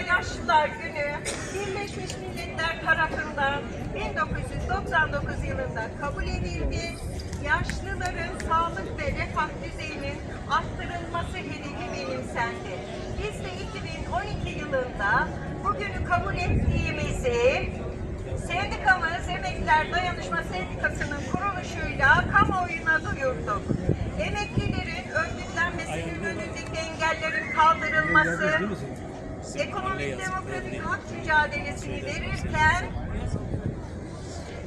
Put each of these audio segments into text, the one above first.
Yaşlılar Günü Birleşmiş Milletler tarafından 1999 yılında kabul edildi. Yaşlıların sağlık ve refah düzeyinin arttırılması hedefi benimsendi. Biz de 2012 yılında bugünü kabul ettiğimizi Sendikamız Emekliler Dayanışma Sendikası'nın kuruluşuyla kamuoyuna duyurduk. Emeklilerin örgütlenmesinin önündeki engellerin kaldırılması, ekonomik demokratik hak mücadelesini verirken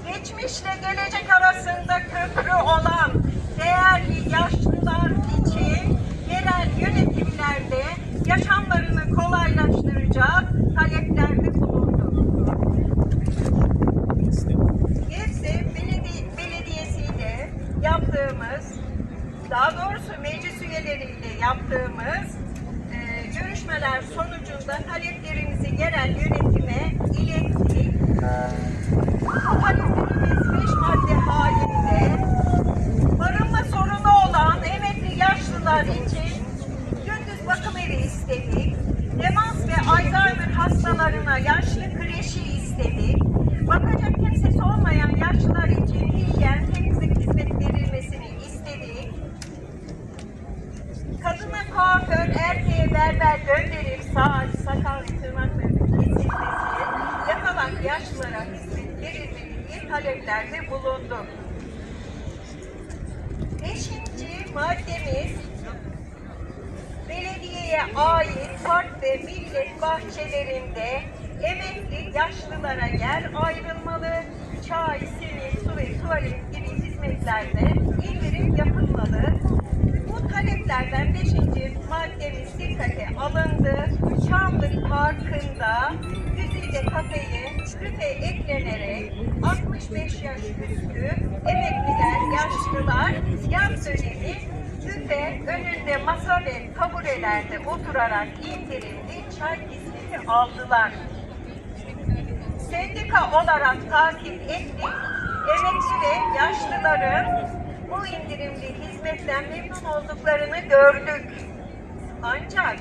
geçmişle gelecek arasında köprü olan değerli yaşlılar için yerel yönetimlerde yaşamlarını kolaylaştıracak taleplerde bulunduk. Gebze Beledi Belediyesi'yle yaptığımız, daha doğrusu meclis üyeleriyle yaptığımız görüşmeler sonucunda taleplerimizi yerel yönetime ilettik. Bu taleplerimiz beş madde halinde barınma sorunu olan emekli yaşlılar için gündüz bakım evi istedik. Demans ve Alzheimer hastalarına yaşlı kreşi istedik. Bakacak kimsesi olmayan yaşlılar için hijyen, temizlik hizmet verilmesini istedik. Kadına kuaför, erkeğe berber gönderip saç, sakal, tırnakları kesilmesi, yakalak yaşlılara hizmet verilmeli taleplerde bulunduk. Beşinci maddemiz belediyeye ait park ve millet bahçelerinde emekli yaşlılara yer ayrılmalı, çay, simit, su ve tuvalet gibi hizmetlerde indirim yapılmalı. Bu taleplerden beşinci maddemiz dikkate alındı. Çamlık Parkı'nda Güzide kafeye büfe eklenerek 65 yaş üstü emekliler, yaşlılar yaz dönemi büfe önünde masa ve taburelerde oturarak indirimli çay hizmeti aldılar. Sendika olarak takip ettik. Emekli ve yaşlıların bu indirimli hizmetten memnun olduklarını gördük. Ancak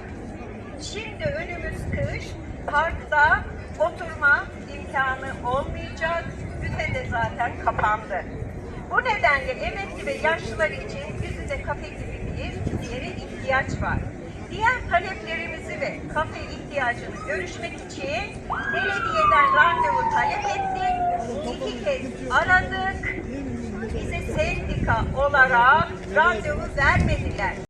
şimdi önümüz kış, parkta oturma imkanı olmayacak. Büfe de zaten kapandı. Bu nedenle emekli ve yaşlılar için yüzüde kafe gibi bir yere ihtiyaç var. Diğer taleplerimizi ve kafe ihtiyacını görüşmek için belediyeden randevu talep ettik. İki kez aradık. Bize sendika olarak randevu vermediler.